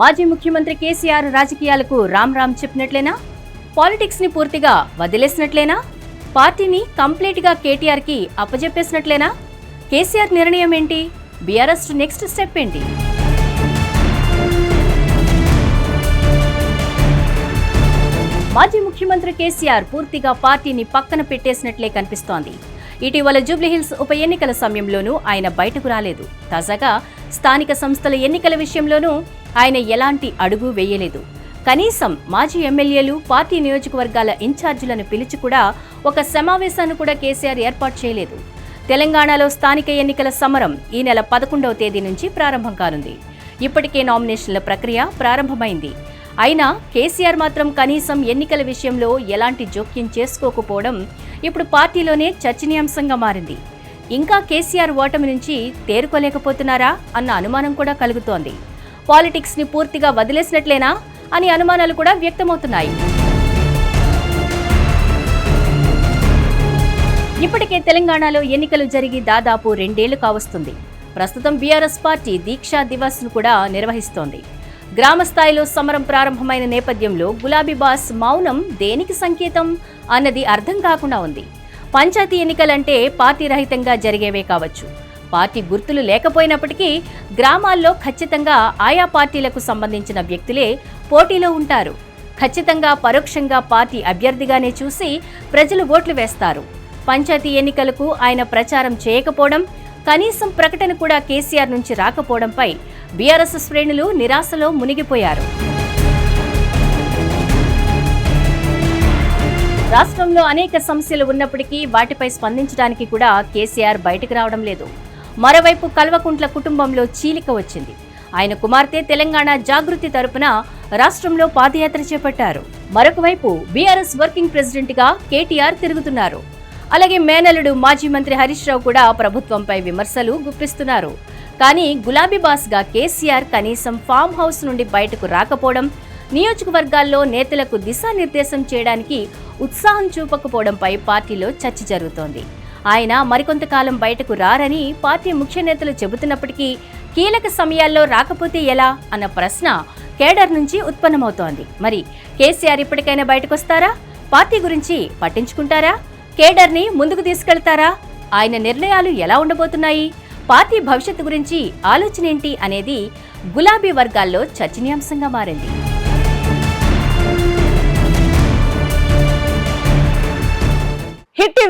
మాజీ ముఖ్యమంత్రి కేసీఆర్ రాజకీయాలకు రామ్ రామ్ చెప్పినట్లేనా? పాలిటిక్స్ని పూర్తిగా వదిలేసినట్లేనా? పార్టీని కంప్లీట్గా కేటీఆర్కి అప్పజెప్పేసినట్లేనా? కేసీఆర్ నిర్ణయం ఏంటి? బీఆర్ఎస్ నెక్స్ట్ స్టెప్ ఏంటి? మాజీ ముఖ్యమంత్రి కేసీఆర్ పూర్తిగా పార్టీని పక్కన పెట్టేసినట్లే కనిపిస్తోంది. ఇటీవల జూబ్లీహిల్స్ ఉప ఎన్నికల సమయంలోనూ ఆయన బయటకు రాలేదు. తాజాగా స్థానిక సంస్థల ఎన్నికల విషయంలోనూ ఆయన ఎలాంటి అడుగు వేయలేదు. కనీసం మాజీ ఎమ్మెల్యేలు పార్టీ నియోజకవర్గాల ఇన్ఛార్జీలను పిలిచి కూడా ఒక సమావేశాన్ని కూడా కేసీఆర్ ఏర్పాటు చేయలేదు. తెలంగాణలో స్థానిక ఎన్నికల సమరం ఈ నెల పదకొండవ తేదీ నుంచి ప్రారంభం కానుంది. ఇప్పటికే నామినేషన్ల ప్రక్రియ ప్రారంభమైంది. అయినా కేసీఆర్ మాత్రం కనీసం ఎన్నికల విషయంలో ఎలాంటి జోక్యం చేసుకోకపోవడం ఇప్పుడు పార్టీలోనే చర్చనీయాంశంగా మారింది. ఇంకా కేసీఆర్ ఓటమి నుంచి తేరుకోలేకపోతున్నారా అన్న అనుమానం కూడా కలుగుతోంది. పాలిటిక్స్ని పూర్తిగా వదిలేసినట్లేనా అని అనుమానాలు కూడా వ్యక్తమవుతున్నాయి. ఇప్పటికే తెలంగాణలో ఎన్నికలు జరిగి దాదాపు రెండేళ్ళు కావస్తుంది. ప్రస్తుతం బీఆర్ఎస్ పార్టీ దీక్షా దివస్ను కూడా నిర్వహిస్తోంది. గ్రామ స్థాయిలో సమరం ప్రారంభమైన నేపథ్యంలో గులాబీ బాస్ మౌనం దేనికి సంకేతం అన్నది అర్థం కాకుండా ఉంది. పంచాయతీ ఎన్నికలంటే పార్టీ రహితంగా జరిగేవే కావచ్చు. పార్టీ గుర్తులు లేకపోయినప్పటికీ గ్రామాల్లో ఖచ్చితంగా ఆయా పార్టీలకు సంబంధించిన వ్యక్తులే పోటీలో ఉంటారు. ఖచ్చితంగా పరోక్షంగా పార్టీ అభ్యర్థిగానే చూసి ప్రజలు ఓట్లు వేస్తారు. పంచాయతీ ఎన్నికలకు ఆయన ప్రచారం చేయకపోవడం కనీసం ప్రకటన కూడా కేసీఆర్ నుంచి రాకపోవడంపై బీఆర్ఎస్ శ్రేణులు నిరాశలో మునిగిపోయారు. రాష్ట్రంలో అనేక సమస్యలు ఉన్నప్పటికీ వాటిపై స్పందించడానికి కూడా కేసీఆర్ బయటకు రావడం లేదు. మరోవైపు కల్వకుంట్ల కుటుంబంలో చీలిక వచ్చింది. ఆయన కుమార్తె తెలంగాణ జాగృతి తరపున రాష్ట్రంలో పాదయాత్ర చేపట్టారు. మరొక వైపు బీఆర్ఎస్ వర్కింగ్ ప్రెసిడెంట్గా కేటీఆర్ తిరుగుతున్నారు. అలాగే మేనలుడు మాజీ మంత్రి హరీష్ రావు కూడా ప్రభుత్వంపై విమర్శలు గుప్పిస్తున్నారు. కానీ గులాబీ బాస్గా కేసీఆర్ కనీసం ఫామ్ హౌస్ నుండి బయటకు రాకపోవడం నియోజకవర్గాల్లో నేతలకు దిశానిర్దేశం చేయడానికి ఉత్సాహం చూపకపోవడంపై పార్టీలో చర్చ జరుగుతోంది. ఆయన మరికొంతకాలం బయటకు రారని పార్టీ ముఖ్య నేతలు చెబుతున్నప్పటికీ కీలక సమయాల్లో రాకపోతే ఎలా అన్న ప్రశ్న కేడర్ నుంచి ఉత్పన్నమవుతోంది. మరి కేసీఆర్ ఇప్పటికైనా బయటకొస్తారా? పార్టీ గురించి పట్టించుకుంటారా? కేడర్ని ముందుకు తీసుకెళ్తారా? ఆయన నిర్ణయాలు ఎలా ఉండబోతున్నాయి? పార్టీ భవిష్యత్తు గురించి ఆలోచన ఏంటి అనేది గులాబీ వర్గాల్లో చర్చనీయాంశంగా మారింది.